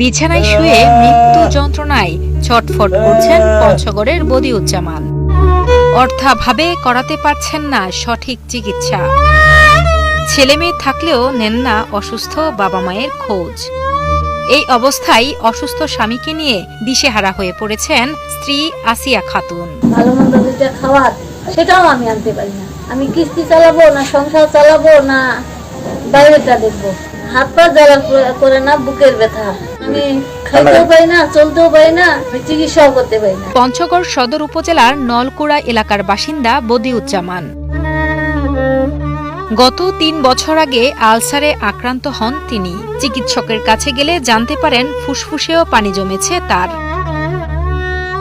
বিছানায় শুয়ে মৃত্যু যন্ত্রণায় ছটফট করছেন পঞ্চগড়ের বদিউজ্জামান। অর্থাভাবে করাতে পারছেন না সঠিক চিকিৎসা। ছেলে মেয়ে থাকলেও নেন না অসুস্থ বাবা মায়ের খোঁজ। এই অবস্থায় অসুস্থ স্বামীকে নিয়ে দিশেহারা হয়ে পড়েছেন স্ত্রী আসিয়া খাতুন। ভালো মন্দ খাওয়ার সেটাও আমি আনতে পারি না। আমি কিস্তি চালাবো না, সংসার চালাবো না, বাইরেটা দেখব। হাত পা জ্বালা করে না, বুকের ব্যথা। আমি খাইতেও পাই না চলতেও পাই না আমি চিকিৎসাও করতে পারি না। পঞ্চগড় সদর উপজেলার নলকুড়া এলাকার বাসিন্দা বদিউজ্জামান। গত তিন বছর আগে আলসারে আক্রান্ত হন তিনি। চিকিৎসকের কাছে গেলে জানতে পারেন ফুসফুসেও পানি জমেছে তার।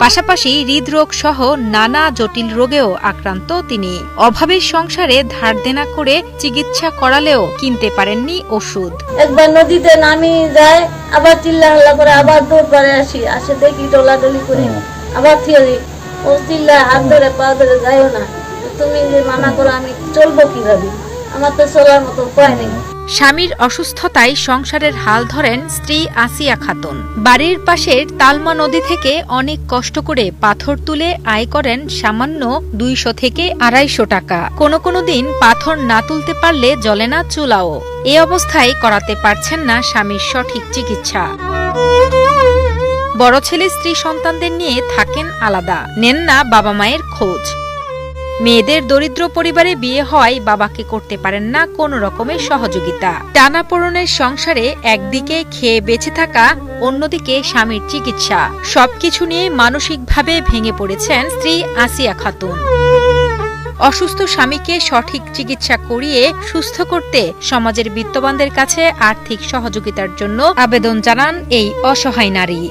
পাশাপাশি হৃদরোগ সহ নানা জটিল রোগেও আক্রান্ত তিনি। অভাবের সংসারে ধার দেনা করে চিকিৎসা করালেও কিনতে পারেননি ওষুধ। একবার নদীতে নামি যায় আবার চিল্লা হাল্লা করে আবার দৌড় পারে আসি আসে দেখি টোলাটলি করে। আবার থিয়ে ও চিল্লা হাত ধরে পা ধরে যাইও না। তুমি যে মানা করো আমি চলবো কীভাবে? আমার তো চলার মতো উপায় নেই। স্বামীর অসুস্থতায় সংসারের হাল ধরেন স্ত্রী আসিয়া খাতুন। বাড়ির পাশের তালমা নদী থেকে অনেক কষ্ট করে পাথর তুলে আয় করেন সামান্য দুইশো থেকে আড়াইশো টাকা। কোনো কোনো দিন পাথর না তুলতে পারলে জ্বলে না চুলাও। এ অবস্থায় করাতে পারছেন না স্বামীর সঠিক চিকিৎসা। বড় ছেলে স্ত্রী সন্তানদের নিয়ে থাকেন আলাদা। নেন না বাবা মায়ের খোঁজ। মেয়েদের দরিদ্র পরিবারে বিয়ে হওয়ায় বাবাকে করতে পারেন না কোনো রকমের সহযোগিতা। টানাপোড়নের সংসারে একদিকে খেয়ে বেঁচে থাকা, অন্যদিকে স্বামীর চিকিৎসা। সবকিছু নিয়ে মানসিকভাবে ভেঙে পড়েছেন স্ত্রী আসিয়া খাতুন। অসুস্থ স্বামীকে সঠিক চিকিৎসা করিয়ে সুস্থ করতে সমাজের বিত্তবানদের কাছে আর্থিক সহযোগিতার জন্য আবেদন জানান এই অসহায় নারী।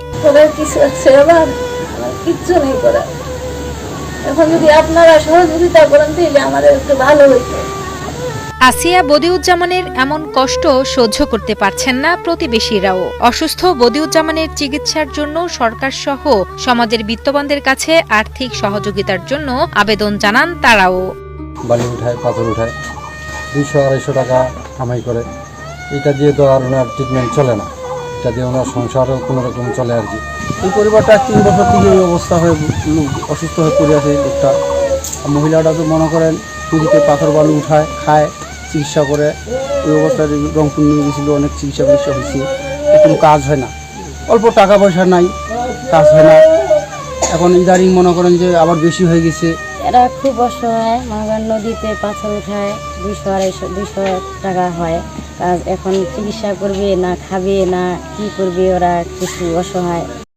কিছু নেই এখন যদি আপনারা সহযোগিতা করেন তাহলে আমাদের একটু ভালো হইতো। আসিয়া বদিউজ্জামানের এমন কষ্ট সহ্য করতে পারছেন না প্রতিবেশীরাও। অসুস্থ বদিউজ্জামানের চিকিৎসার জন্য সরকার সহ সমাজের বিত্তবানদের কাছে আর্থিক সহযোগিতার জন্য আবেদন জানান তারাও। বালি উঠায় পাথর উঠায় দুইশো আড়াইশো টাকা কামাই করে। এটা দিয়ে তো আর ওনার ট্রিটমেন্ট চলে না। এটা দিয়ে ওনার সংসারও কোনো রকম চলে আর কি। এই পরিবারটা তিন বছর থেকে এই অবস্থা হয়ে অসুস্থ হয়ে পড়ে আছে লোকটা। মহিলাটা তো মনে করেন নদীতে পাথর বালু উঠায়, খায়, চিকিৎসা করে। ওই অবস্থায় রংপুর নিয়ে গেছিল, অনেক চিকিৎসা চিকিৎসা হয়েছে। কোনো কাজ হয় না। অল্প টাকা পয়সা নাই, কাজ হয় না। এখন ইদারিং মনে করেন যে আবার বেশি হয়ে গেছে। এরা খুব অসহায়, মনে করেন নদীতে পাথর উঠায় দুশো আড়াইশো, দুইশো টাকা হয়। কাজ এখন চিকিৎসা করবে না, খাবে না, কি করবে ওরা, কিছু অসহায়।